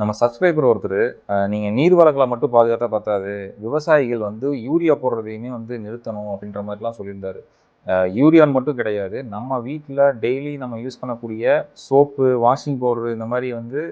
நம்ம சப்ஸ்கிரைபர் ஒருத்தர் நீங்கள் நீர் வளங்களை மட்டும் பாதுகாத்தா பத்தாது. விவசாயிகள் வந்து யூரியா போடுறதையுமே வந்து நிறுத்தணும் அப்படின்ற மாதிரிலாம் சொல்லியிருந்தார். யூரியான்னு மட்டும் கிடையாது. நம்ம வீட்டில் டெய்லி நம்ம யூஸ் பண்ணக்கூடிய சோப்பு வாஷிங் பவுடர் இந்த மாதிரி வந்து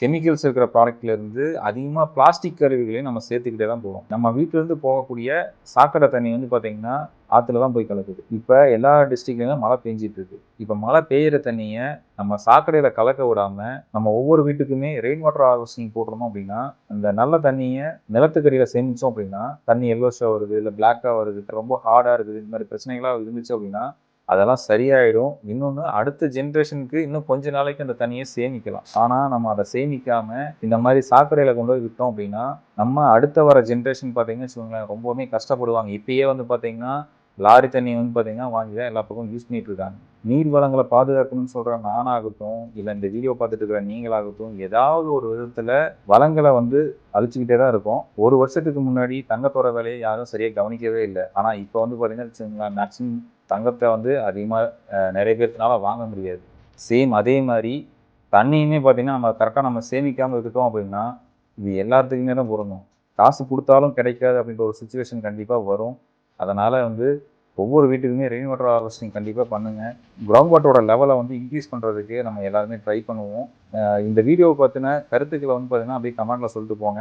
கெமிக்கல்ஸ் இருக்கிற ப்ராடக்ட்லேருந்து அதிகமாக பிளாஸ்டிக் கருவிகளையும் நம்ம சேர்த்துக்கிட்டே தான் போகிறோம் நம்ம வீட்டிலேருந்து போகக்கூடிய சாக்கடை தண்ணி வந்து பார்த்திங்கன்னா ஆற்றுல தான் போய் கலக்குது. இப்போ எல்லா டிஸ்ட்ரிக்ட்லேயும் மழை பெஞ்சிட்டு இருக்கு. இப்போ மழை பெய்கிற தண்ணியை நம்ம சாக்கடையில் கலக்க விடாமல் நம்ம ஒவ்வொரு வீட்டுக்குமே ரெயின் வாட்டர் ஹார்வெஸ்டிங் போட்டிருந்தோம் அப்படின்னா அந்த நல்ல தண்ணியை நிலத்துக்கடியில் சேமிச்சோம் அப்படின்னா தண்ணி எல்லோஷாக வருது இல்லை பிளாக்காக வருது ரொம்ப ஹார்டாக இருக்குது இந்த மாதிரி பிரச்சனைகளாக இருந்துச்சு அப்படின்னா அதெல்லாம் சரியாயிடும். இன்னொன்று அடுத்த ஜென்ரேஷனுக்கு இன்னும் கொஞ்ச நாளைக்கு அந்த தண்ணியை சேமிக்கலாம். ஆனால் நம்ம அதை சேமிக்காம இந்த மாதிரி சாக்கடையில் கொண்டு போய் விட்டோம் அப்படின்னா நம்ம அடுத்த வர ஜென்ரேஷன் பார்த்தீங்கன்னு வச்சுக்கோங்களேன் ரொம்பவுமே கஷ்டப்படுவாங்க. இப்பயே வந்து பார்த்தீங்கன்னா லாரி தண்ணி வந்து பார்த்தீங்கன்னா வாங்கி தான் எல்லா பக்கமும் யூஸ் பண்ணிட்டு இருக்காங்க. நீர் வளங்களை பாதுகாக்கணும்னு சொல்கிற நானாகட்டும் இல்லை இந்த வீடியோ பார்த்துட்டு இருக்கிற நீங்களாகட்டும் ஏதாவது ஒரு விதத்தில் வளங்களை வந்து அழிச்சுக்கிட்டே தான் இருக்கும். ஒரு வருஷத்துக்கு முன்னாடி தங்கத்தோட வேலையை யாரும் சரியாக கவனிக்கவே இல்லை. ஆனால் இப்போ வந்து பார்த்தீங்கன்னா மேக்ஸிமம் தங்கத்தை வந்து அதிகமாக நிறைய பேர்த்துனால வாங்க முடியாது. சேம் அதே மாதிரி தண்ணியுமே பார்த்தீங்கன்னா நம்ம கரெக்டாக நம்ம சேமிக்காமல் இருக்கோம் அப்படின்னா இது எல்லாத்துக்குமே தான் பொருந்தும். காசு கொடுத்தாலும் கிடைக்காது அப்படின்ற ஒரு சுச்சுவேஷன் கண்டிப்பாக வரும். அதனால் வந்து ஒவ்வொரு வீட்டுக்குமே ரெயின் வாட்டர் ஹார்வெஸ்டிங் கண்டிப்பாக பண்ணுங்கள் கிரவுண்ட் வாட்டரோட லெவலை வந்து இன்க்ரீஸ் பண்ணுறதுக்கு நம்ம எல்லாருமே ட்ரை பண்ணுவோம். இந்த வீடியோவை பற்றின கருத்துக்களை வந்து பார்த்தீங்கன்னா அப்படியே கமெண்ட்டில் சொல்லிட்டு போங்க.